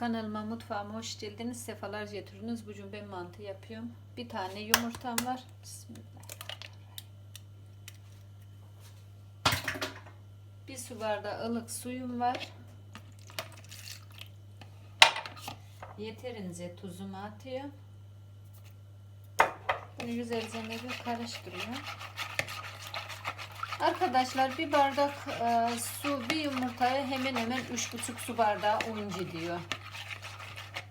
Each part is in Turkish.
Kanalıma mutfağıma hoş geldiniz. Sefalar getirdiniz. Bugün ben mantı yapıyorum. Bir tane yumurtam var. Bismillahirrahmanirrahim. Bir su bardağı ılık suyum var. Yeterince tuzumu atıyorum. Bunu güzelce bir karıştırıyorum. Arkadaşlar bir bardak e, su bir yumurtaya hemen hemen 3,5 su bardağı un gidiyor.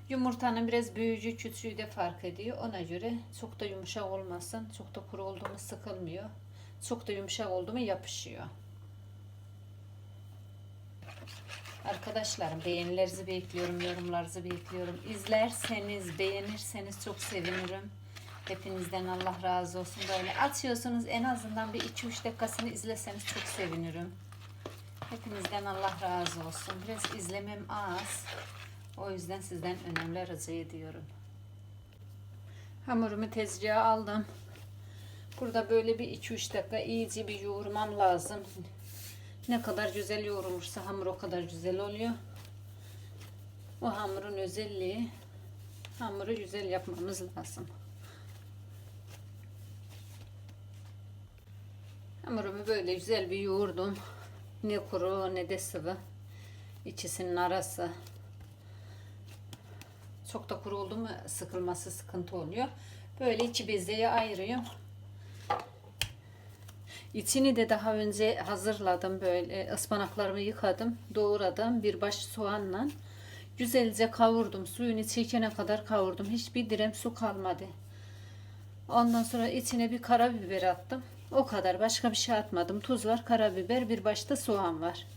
Yumurtanın biraz büyücü küçüğü de fark ediyor. Ona göre çok da yumuşak olmasın. Çok da kuru oldu sıkılmıyor. Çok da yumuşak oldu yapışıyor. Arkadaşlarım beğenilerinizi bekliyorum, yorumlarınızı bekliyorum. İzlerseniz, beğenirseniz çok sevinirim. Hepinizden Allah razı olsun. Böyle atıyorsunuz en azından bir 2-3 dakikasını izleseniz çok sevinirim. Hepinizden Allah razı olsun. Biraz izlemem az. O yüzden sizden önemli rica ediyorum. Hamurumu tezgaha aldım. Burada böyle bir 2-3 dakika iyice bir yoğurmam lazım. Ne kadar güzel yoğrulursa hamur o kadar güzel oluyor. O hamurun özelliği hamuru güzel yapmamız lazım. Hamurumu böyle güzel bir yoğurdum. Ne kuru ne de sıvı. İkisinin arası. Çok da kuru oldu mu sıkılması sıkıntı oluyor. Böyle içi bezeye ayırıyorum. İçini de daha önce hazırladım böyle ıspanaklarımı yıkadım, doğradım bir baş soğanla. Güzelce kavurdum. Suyunu çekene kadar kavurdum. Hiçbir direm su kalmadı. Ondan sonra içine bir karabiber attım. O kadar. Başka bir şey atmadım. Tuz var, karabiber, bir başta soğan var.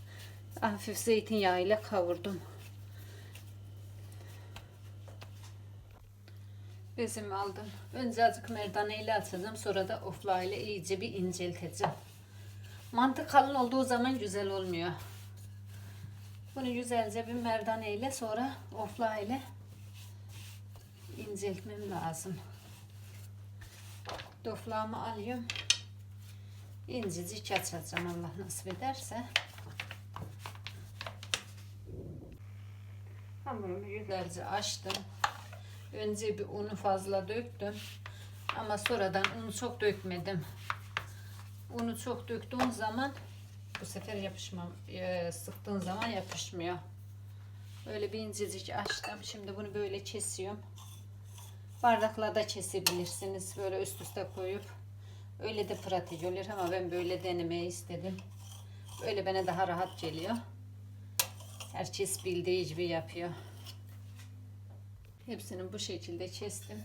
Hafif zeytinyağıyla kavurdum. Bezimi aldım. Önce azıcık merdane ile atacağım. Sonra da ofla ile iyice bir incelteceğim. Mantı kalın olduğu zaman güzel olmuyor. Bunu güzelce bir merdane ile sonra ofla ile inceltmem lazım. Doflağımı alıyorum. İncecik açacağım Allah nasip ederse. Hamurumu güzelce açtım. Önce bir unu fazla döktüm. Ama sonradan unu çok dökmedim. Unu çok döktüğün zaman bu sefer yapışmam, e, sıktığın zaman yapışmıyor. Böyle bir incecik açtım. Şimdi bunu böyle kesiyorum. Bardakla da kesebilirsiniz. Böyle üst üste koyup. Öyle de pratik olur ama ben böyle denemeyi istedim. Böyle bana daha rahat geliyor. Herkes bildiği gibi yapıyor. Hepsini bu şekilde kestim.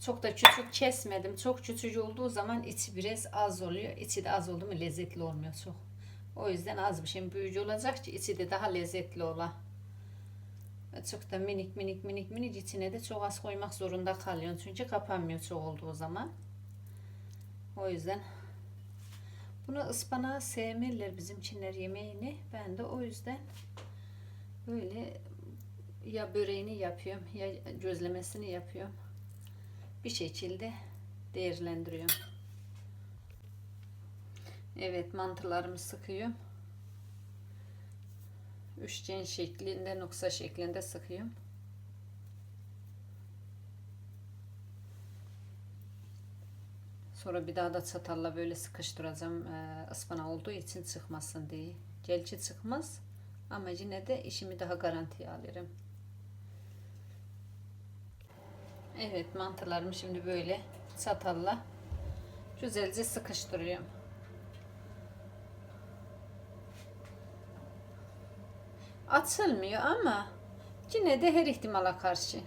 Çok da küçük kesmedim. Çok küçük olduğu zaman içi biraz az oluyor. İçi de az oldu mu lezzetli olmuyor çok. O yüzden az bir şey büyücü olacak ki içi de daha lezzetli ola. Çok da minik minik minik minik içine de çok az koymak zorunda kalıyorsun. Çünkü kapanmıyor çok olduğu zaman. O yüzden bunu ıspanağı sevmeliler bizim Çinler yemeğini. Ben de o yüzden böyle ya böreğini yapıyorum ya gözlemesini yapıyorum. Bir şekilde değerlendiriyorum. Evet mantılarımı sıkıyorum. Üçgen şeklinde, noksa şeklinde sıkıyorum. Sonra bir daha da çatalla böyle sıkıştıracağım ee, ıspana olduğu için çıkmasın diye. Gelçi çıkmaz ama yine de işimi daha garantiye alırım. Evet mantılarımı şimdi böyle çatalla güzelce sıkıştırıyorum. Açılmıyor ama yine de her ihtimala karşı.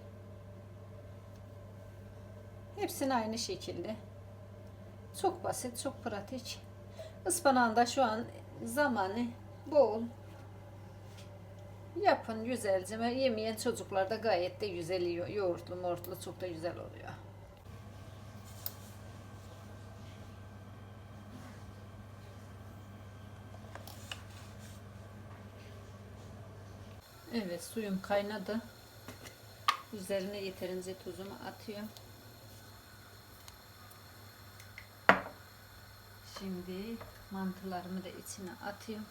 Hepsini aynı şekilde. Çok basit, çok pratik. Ispanağın da şu an zamanı bol. Yapın güzelce. Yemeyen çocuklar da gayet de güzel yiyor. Yoğurtlu mortlu çok da güzel oluyor. Evet suyum kaynadı. Üzerine yeterince tuzumu atıyorum. Şimdi mantılarımı da içine atıyorum.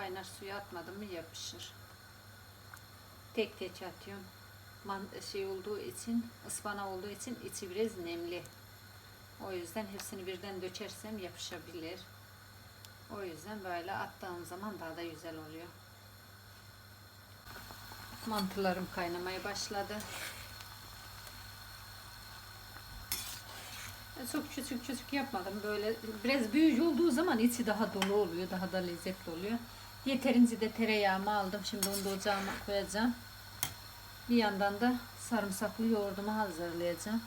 Kaynar suya atmadım mı yapışır. Tek tek atıyorum. Man şey olduğu için, ıspana olduğu için içi biraz nemli. O yüzden hepsini birden dökersem yapışabilir. O yüzden böyle attığım zaman daha da güzel oluyor. Mantılarım kaynamaya başladı. Çok küçük küçük yapmadım. Böyle biraz büyücü olduğu zaman içi daha dolu oluyor. Daha da lezzetli oluyor. Yeterince de tereyağımı aldım. Şimdi onu da ocağıma koyacağım. Bir yandan da sarımsaklı yoğurdumu hazırlayacağım.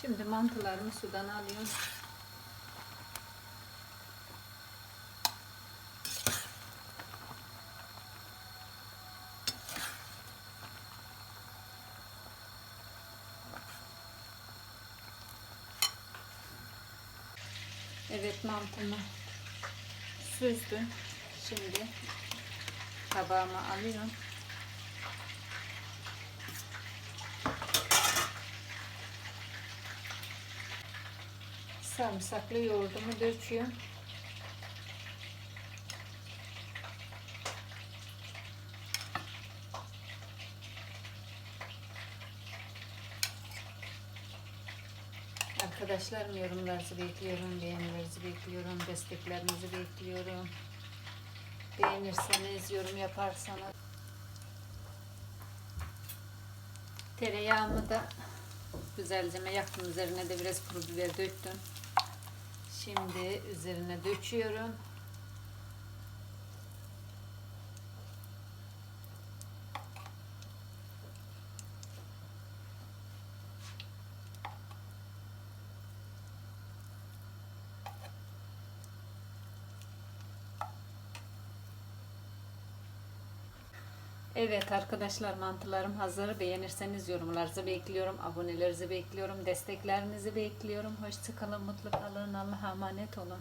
Şimdi mantılarımı sudan alıyorum. Evet mantımı süzdüm. Şimdi tabağıma alıyorum. Sarımsaklı yoğurdumu döküyorum. Arkadaşlarım yorumlarınızı bekliyorum, beğenilerinizi bekliyorum, desteklerinizi bekliyorum. Beğenirseniz, yorum yaparsanız. Tereyağımı da güzelce yaktım. Üzerine de biraz pul biber döktüm. Şimdi üzerine döküyorum. Evet arkadaşlar mantılarım hazır. Beğenirseniz yorumlarınızı bekliyorum. Abonelerinizi bekliyorum. Desteklerinizi bekliyorum. Hoşçakalın, mutlu kalın. Allah'a emanet olun.